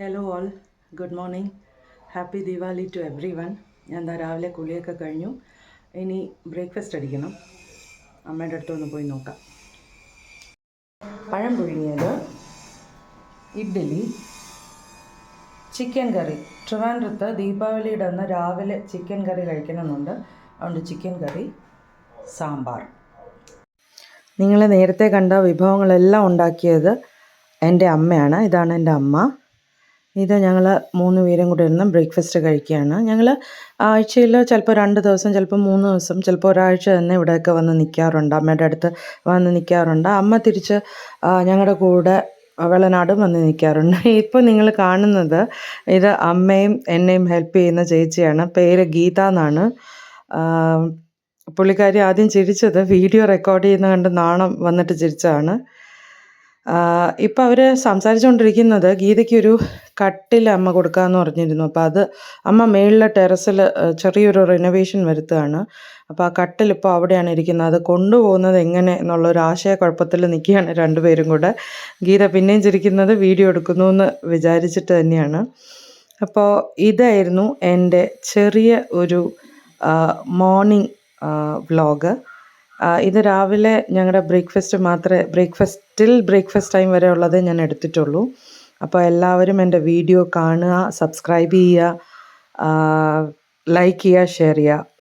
Hello all good morning happy Deepavali to everyone ഞാൻ എന്താ രാവിലെ കുളിയൊക്കെ കഴിഞ്ഞു? ഇനി ബ്രേക്ക്ഫാസ്റ്റ് അടിക്കണം. അമ്മയുടെ അടുത്തൊന്ന് പോയി നോക്കാം. പഴം പുഴുങ്ങിയത് ഇഡ്ഡലി ചിക്കൻ കറി ട്രിവാൻഡ്രത്ത് ദീപാവലിയുടെ അന്ന് രാവിലെ ചിക്കൻ കറി കഴിക്കണമെന്നുണ്ട്. അതുകൊണ്ട് ചിക്കൻ കറി സാമ്പാർ. നിങ്ങൾ നേരത്തെ കണ്ട വിഭവങ്ങളെല്ലാം ഉണ്ടാക്കിയത് എന്റെ അമ്മയാണ്. ഇതാണ് എന്റെ അമ്മ. ഇത് ഞങ്ങൾ മൂന്ന് പേരും കൂടെ ഇരുന്ന് ബ്രേക്ക്ഫാസ്റ്റ് കഴിക്കുകയാണ്. ഞങ്ങൾ ആഴ്ചയിൽ ചിലപ്പോൾ രണ്ട് ദിവസം ചിലപ്പോൾ മൂന്ന് ദിവസം ചിലപ്പോൾ ഒരാഴ്ച തന്നെ ഇവിടെയൊക്കെ വന്ന് നിൽക്കാറുണ്ട് അമ്മയുടെ അടുത്ത് വന്ന് നിൽക്കാറുണ്ട് അമ്മ തിരിച്ച് ഞങ്ങളുടെ കൂടെ വെള്ളനാടും വന്ന് നിൽക്കാറുണ്ട് ഇപ്പോൾ നിങ്ങൾ കാണുന്നത് ഇത് അമ്മയും എന്നെയും ഹെൽപ്പ് ചെയ്യുന്ന ചേച്ചിയാണ്. പേര് ഗീത എന്നാണ്. പുള്ളിക്കാരി ആദ്യം ചിരിച്ചത് വീഡിയോ റെക്കോർഡ് ചെയ്യുന്ന കണ്ട് നാണം വന്നിട്ട് ചിരിച്ചതാണ്. ഇപ്പം അവർ സംസാരിച്ചുകൊണ്ടിരിക്കുന്നത് ഗീതയ്ക്കൊരു കട്ടിൽ അമ്മ കൊടുക്കാമെന്ന് പറഞ്ഞിരുന്നു. അപ്പോൾ അത് അമ്മ മേളിലെ ടെറസിൽ ചെറിയൊരു റിനോവേഷൻ വരുത്തുകയാണ്. അപ്പോൾ ആ കട്ടിൽ ഇപ്പോൾ അവിടെയാണ് ഇരിക്കുന്നത്. അത് കൊണ്ടുപോകുന്നത് എങ്ങനെ എന്നുള്ള ഒരു ആശയക്കുഴപ്പത്തിൽ നിൽക്കുകയാണ് രണ്ടുപേരും കൂടെ. ഗീത പിന്നെയും ചിരിക്കുന്നത് വീഡിയോ എടുക്കുന്നു എന്ന് വിചാരിച്ചിട്ട് തന്നെയാണ്. അപ്പോൾ ഇതായിരുന്നു എന്റെ ചെറിയ ഒരു മോർണിംഗ് വ്ളോഗ് ഇത് രാവിലെ ഞങ്ങളുടെ ബ്രേക്ക്ഫാസ്റ്റ് മാത്രമേ ബ്രേക്ക്ഫാസ്റ്റിൽ ബ്രേക്ക്ഫാസ്റ്റ് ടൈം വരെ ഉള്ളത് ഞാൻ എടുത്തിട്ടുള്ളൂ. അപ്പോൾ എല്ലാവരും എന്റെ വീഡിയോ കാണുക സബ്സ്ക്രൈബ് ചെയ്യുക ലൈക്ക് ചെയ്യുക ഷെയർ ചെയ്യുക.